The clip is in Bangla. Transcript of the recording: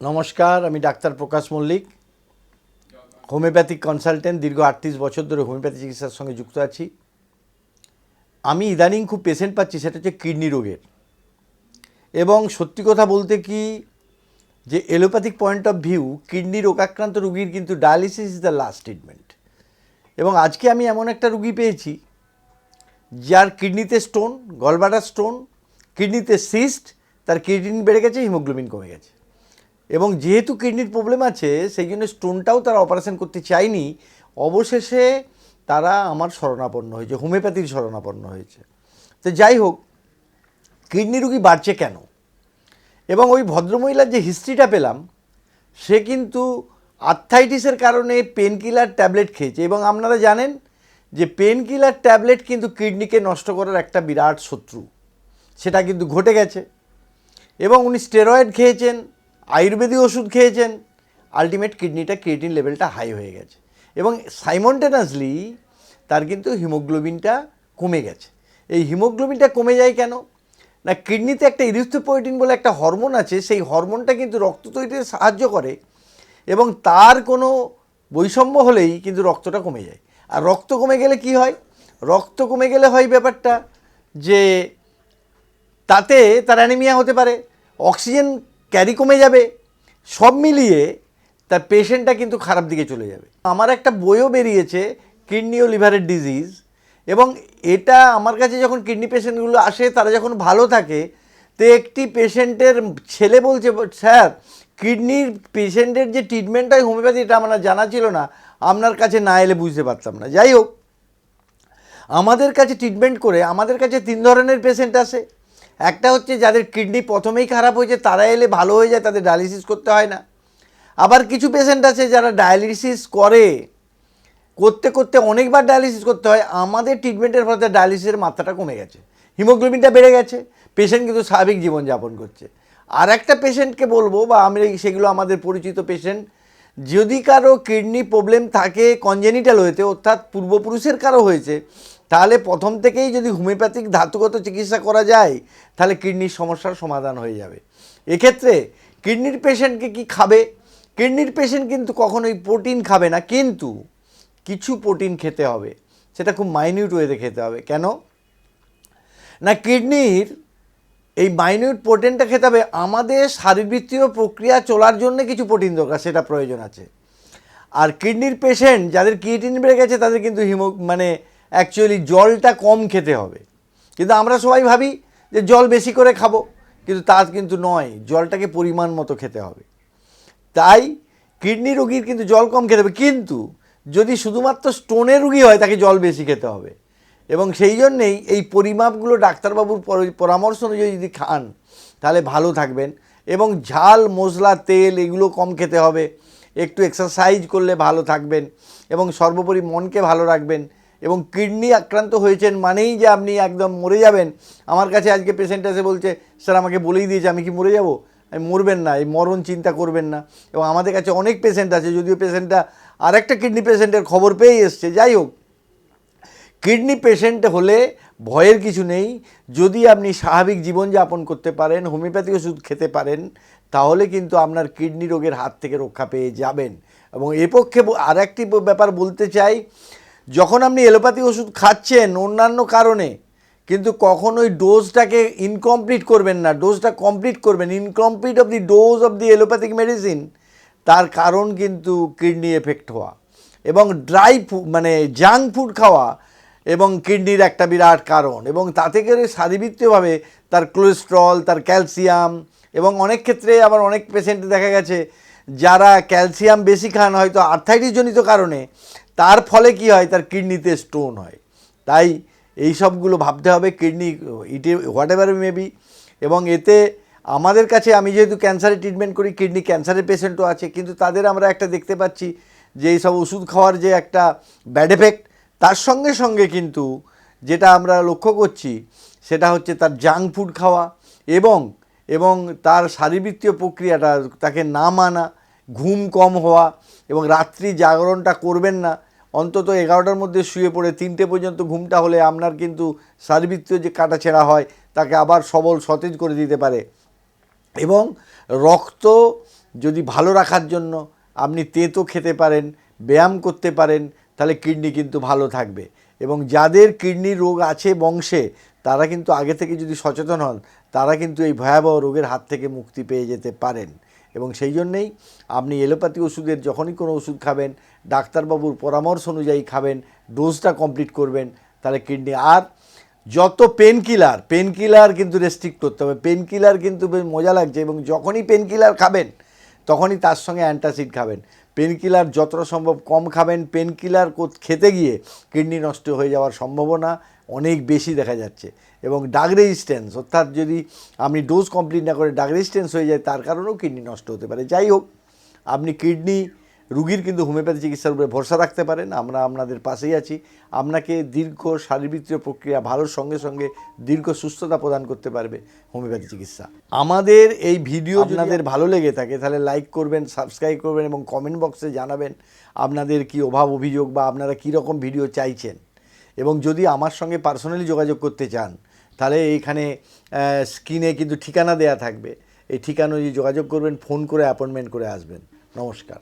নমস্কার, আমি doctor Prakash Mallick. Homeopathic consultant, দীর্ঘ আটত্রিশ বছর ধরে হোমিওপ্যাথি চিকিৎসার সঙ্গে যুক্ত আছি। আমি ইদানিং খুব পেশেন্ট পাচ্ছি, সেটা হচ্ছে কিডনি রোগের। এবং সত্যি কথা বলতে কি, যে allopathic point of view kidney রোগাক্রান্ত রুগীর কিন্তু dialysis is the last treatment এবং আজকে আমি এমন একটা রুগী পেয়েছি, যার কিডনিতে স্টোন গলবাটার স্টোন কিডনিতে সিস্ট তার কিডনি বেড়ে গেছে হিমোগ্লোবিন কমে গেছে। এবং যেহেতু কিডনির প্রবলেম আছে সেই জন্য স্টোনটাও তারা অপারেশন করতে চায়নি। অবশেষে তারা আমার শরণাপন্ন হয়েছে, হোমিওপ্যাথির শরণাপন্ন হয়েছে। তো যাই হোক, কিডনি রুগী বাড়ছে কেন? এবং ওই ভদ্রমহিলার যে হিস্ট্রিটা পেলাম, সে কিন্তু আর্থাইটিসের কারণে পেন কিলার ট্যাবলেট খেয়েছে। এবং আপনারা জানেন যে পেন কিলার ট্যাবলেট কিন্তু কিডনিকে নষ্ট করার একটা বিরাট শত্রু। সেটা কিন্তু ঘটে গেছে। এবং উনি স্টেরয়েড খেয়েছেন। আয়ুর্বেদিক ওষুধ খেয়েছেন আলটিমেট কিডনিটা ক্রিয়েটিন লেভেলটা হাই হয়ে গেছে। এবং সাইমন্টেনাসলি তার কিন্তু হিমোগ্লোবিনটা কমে গেছে। এই হিমোগ্লোবিনটা কমে যায় কেন? না কিডনিতে একটা ইরিথ্রোপোয়েটিন বলে একটা হরমোন আছে, সেই হরমোনটা কিন্তু রক্ত তৈরিতে সাহায্য করে এবং তার কোনো বৈষম্য হলেই কিন্তু রক্তটা কমে যায়। আর রক্ত কমে গেলে কি হয়? রক্ত কমে গেলে হয় ব্যাপারটা যে তাতে তার অ্যানিমিয়া হতে পারে, অক্সিজেন ক্যারি কমে যাবে, সব মিলিয়ে তার পেশেন্টটা কিন্তু খারাপ দিকে চলে যাবে। আমার একটা বইও বেরিয়েছে কিডনি ও লিভারের ডিজিজ, এবং এটা আমার কাছে যখন কিডনি পেশেন্টগুলো আসে, তারা যখন ভালো থাকে, তো একটি পেশেন্টের ছেলে বলছে, স্যার, কিডনির পেশেন্টের যে ট্রিটমেন্ট হয় হোমিওপ্যাথি, এটা আমার জানা ছিল না, আপনার কাছে না এলে বুঝতে পারতাম না। যাই হোক, আমাদের কাছে ট্রিটমেন্ট করে, আমাদের কাছে তিন ধরনের পেশেন্ট আসে। একটা হচ্ছে যাদের কিডনি প্রথমেই খারাপ হয়েছে, তারা এলে ভালো হয়ে যায়, তাদের ডায়ালিসিস করতে হয় না। আবার কিছু পেশেন্ট আছে যারা ডায়ালিসিস করে, করতে করতে অনেকবার ডায়ালিসিস করতে হয়, আমাদের ট্রিটমেন্টের ফলে ডায়ালিসিসের মাত্রাটা কমে গেছে। হিমোগ্লোবিনটা বেড়ে গেছে পেশেন্ট কিন্তু স্বাভাবিক জীবনযাপন করছে। আর একটা পেশেন্টকে বলব, বা আমি সেগুলো আমাদের পরিচিত পেশেন্ট যদি কারও কিডনি প্রবলেম থাকে কনজেনিটাল হয়েছে, অর্থাৎ পূর্বপুরুষের কারও হয়েছে তাহলে প্রথম থেকেই যদি হোমিওপ্যাথিক ধাতুগত চিকিৎসা করা যায়, তাহলে কিডনির সমস্যার সমাধান হয়ে যাবে। এক্ষেত্রে কিডনির পেশেন্টকে কি খাবে? কিডনির পেশেন্ট কিন্তু কখনোই প্রোটিন খাবে না, কিন্তু কিছু প্রোটিন খেতে হবে। সেটা খুব মাইনিউট ওয়েতে খেতে হবে। কেন? না, কিডনির এই মাইনিউট প্রোটিনটা খেতে হবে। আমাদের শারীরবৃত্তীয় প্রক্রিয়া চলার জন্য কিছু প্রোটিন দরকার, সেটা প্রয়োজন আছে। আর কিডনির পেশেন্ট, যাদের কিডনি বেড়ে গেছে, তাদের কিন্তু হিমো মানে অ্যাকচুয়ালি জলটা কম খেতে হবে। কিন্তু আমরা সবাই ভাবি যে জল বেশি করে খাব, কিন্তু তা কিন্তু নয়, জলটাকে পরিমাণ মতো খেতে হবে। তাই কিডনি রোগীর কিন্তু জল কম খেতে হবে, কিন্তু যদি শুধুমাত্র স্টোনের রুগী হয়, তাকে জল বেশি খেতে হবে। এবং সেই জন্যেই এই পরিমাপগুলো ডাক্তারবাবুর পর- পরামর্শ অনুযায়ী যদি খান, তাহলে ভালো থাকবেন। এবং ঝাল, মশলা, তেল এগুলো কম খেতে হবে। একটু এক্সারসাইজ করলে ভালো থাকবেন। এবং সর্বোপরি মনকে ভালো রাখবেন। এবং কিডনি আক্রান্ত হয়েছেন মানেই যে আপনি একদম মরে যাবেন। আমার কাছে আজকে পেশেন্ট এসে বলছে, স্যার, আমাকে বলেই দিয়েছে, আমি কি মরে যাব? আমি মরবেন না, এই মরণ চিন্তা করবেন না। এবং আমাদের কাছে অনেক পেশেন্ট আছে, যদিও পেশেন্টটা আরেকটা কিডনি পেশেন্টের খবর পেয়েই এসছে। যাই হোক কিডনি পেশেন্ট হলে ভয়ের কিছু নেই। যদি আপনি স্বাভাবিক জীবনযাপন করতে পারেন হোমিওপ্যাথি ওষুধ খেতে পারেন, তাহলে কিন্তু আপনার কিডনি রোগের হাত থেকে রক্ষা পেয়ে যাবেন। এবং এ পক্ষে আর একটি ব্যাপার বলতে চাই যখন আপনি এলোপ্যাথি ওষুধ খাচ্ছেন অন্যান্য কারণে, কিন্তু কখনোই ডোজটাকে ইনকমপ্লিট করবেন না ডোজটা কমপ্লিট করবেন incomplete of the dose of the allopathic medicine তার কারণ কিন্তু কিডনি এফেক্ট হওয়া এবং ড্রাই ফুড মানে জাঙ্ক ফুড খাওয়া এবং কিডনির একটা বিরাট কারণ এবং তাতে করে শারীরবৃত্তীয়ভাবে তার কোলেস্ট্রল তার ক্যালসিয়াম এবং অনেক ক্ষেত্রে আবার অনেক পেশেন্ট দেখা গেছে যারা ক্যালসিয়াম বেশি খান হয়তো আর্থাইটিস জনিত কারণে তার ফলে কি হয়? তার কিডনিতে স্টোন হয়। তাই এই সবগুলো ভাবতে হবে, কিডনি ইটে হোয়াট এভার মেবি এবং এতে আমাদের কাছে, আমি যেহেতু ক্যান্সারের ট্রিটমেন্ট করি, কিডনি ক্যান্সারের পেশেন্টও আছে, কিন্তু তাদের আমরা একটা দেখতে পাচ্ছি যে এই সব ওষুধ খাওয়ার যে একটা ব্যাড এফেক্ট তার সঙ্গে সঙ্গে কিন্তু যেটা আমরা লক্ষ্য করছি, সেটা হচ্ছে তার জাঙ্ক ফুড খাওয়া এবং এবং তার শারীরবৃত্তীয় প্রক্রিয়াটা, তাকে না মানা, ঘুম কম হওয়া এবং রাত্রি জাগরণটা করবেন না অন্তত এগারোটার মধ্যে শুয়ে পড়ে তিনটে পর্যন্ত ঘুমটা হলে আপনার কিন্তু সার্বিত্রীয় যে কাটা ছেঁড়া হয়, তাকে আবার সবল সতেজ করে দিতে পারে। এবং রক্ত যদি ভালো রাখার জন্য আপনি তেঁতো খেতে পারেন, ব্যায়াম করতে পারেন, তাহলে কিডনি কিন্তু ভালো থাকবে। এবং যাদের কিডনি রোগ আছে বংশে তারা কিন্তু আগে থেকে যদি সচেতন হন, তারা কিন্তু এই ভয়াবহ রোগের হাত থেকে মুক্তি পেয়ে যেতে পারেন। এবং সেই জন্যেই আপনি এলোপ্যাথি ওষুধের যখনই কোনো ওষুধ খাবেন, ডাক্তারবাবুর পরামর্শ অনুযায়ী খাবেন, ডোজটা কমপ্লিট করবেন, তাহলে কিডনি আর যত পেন কিলার পেন কিলার কিন্তু রেস্ট্রিক্ট করতে হবে। পেন কিলার কিন্তু বেশ মজা লাগছে এবং যখনই পেন কিলার খাবেন, তখনই তার সঙ্গে অ্যান্টাসিড খাবেন। পেন কিলার যতটা সম্ভব কম খাবেন পেন কিলার খেতে গিয়ে কিডনি নষ্ট হয়ে যাওয়ার সম্ভাবনা অনেক বেশি দেখা যাচ্ছে। এবং ডাগ রেজিস্ট্যান্স অর্থাৎ যদি আপনি ডোজ কমপ্লিট না করে ডাগ রেজিস্ট্যান্স হয়ে যায়, তার কারণেও কিডনি নষ্ট হতে পারে। যাই হোক, আপনি কিডনি রুগীর কিন্তু হোমিওপ্যাথি চিকিৎসার উপরে ভরসা রাখতে পারেন। আমরা আপনাদের পাশেই আছি। আপনাকে দীর্ঘ শারীরবৃত্তীয় প্রক্রিয়া ভালোর সঙ্গে সঙ্গে দীর্ঘ সুস্থতা প্রদান করতে পারবে হোমিওপ্যাথি চিকিৎসা। আমাদের এই ভিডিও আপনাদের ভালো লেগে থাকে, তাহলে লাইক করবেন সাবস্ক্রাইব করবেন এবং কমেন্ট বক্সে জানাবেন আপনাদের কি অভাব অভিযোগ বা আপনারা কী রকম ভিডিও চাইছেন। এবং যদি আমার সঙ্গে পার্সোনালি যোগাযোগ করতে চান, তাহলে এইখানে স্ক্রিনে কিন্তু ঠিকানা দেয়া থাকবে। এই ঠিকানা যোগাযোগ করবেন ফোন করে অ্যাপয়েন্টমেন্ট করে আসবেন। নমস্কার।